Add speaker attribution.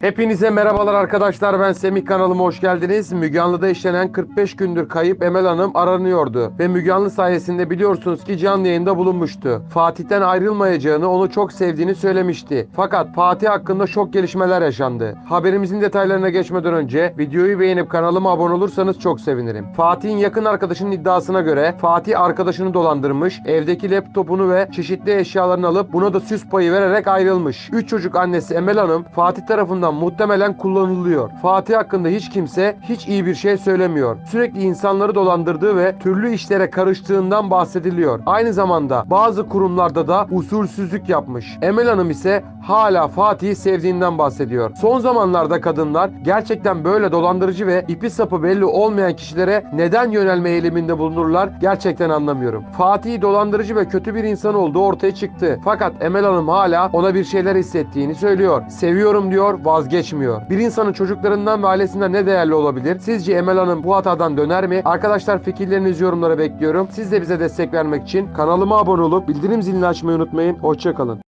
Speaker 1: Hepinize merhabalar arkadaşlar ben Semih kanalıma hoş geldiniz. Müge Anlı'da işlenen 45 gündür kayıp Emel Hanım aranıyordu. Ve Müge sayesinde biliyorsunuz ki canlı yayında bulunmuştu. Fatih'ten ayrılmayacağını onu çok sevdiğini söylemişti. Fakat Fatih hakkında şok gelişmeler yaşandı. Haberimizin detaylarına geçmeden önce videoyu beğenip kanalıma abone olursanız çok sevinirim. Fatih'in yakın arkadaşının iddiasına göre Fatih arkadaşını dolandırmış, evdeki laptopunu ve çeşitli eşyalarını alıp buna da süs payı vererek ayrılmış. 3 çocuk annesi Emel Hanım Fatih tarafından muhtemelen kullanılıyor. Fatih hakkında hiç kimse hiç iyi bir şey söylemiyor. Sürekli insanları dolandırdığı ve türlü işlere karıştığından bahsediliyor. Aynı zamanda bazı kurumlarda da usulsüzlük yapmış. Emel Hanım ise hala Fatih'i sevdiğinden bahsediyor. Son zamanlarda kadınlar gerçekten böyle dolandırıcı ve ipi sapı belli olmayan kişilere neden yönelme eğiliminde bulunurlar gerçekten anlamıyorum. Fatih dolandırıcı ve kötü bir insan olduğu ortaya çıktı. Fakat Emel Hanım hala ona bir şeyler hissettiğini söylüyor. Seviyorum diyor, vazgeçmiyor. Bir insanın çocuklarından ve ailesinden ne değerli olabilir? Sizce Emel Hanım bu hatadan döner mi? Arkadaşlar fikirlerinizi yorumlara bekliyorum. Siz de bize destek vermek için kanalıma abone olup bildirim zilini açmayı unutmayın. Hoşçakalın.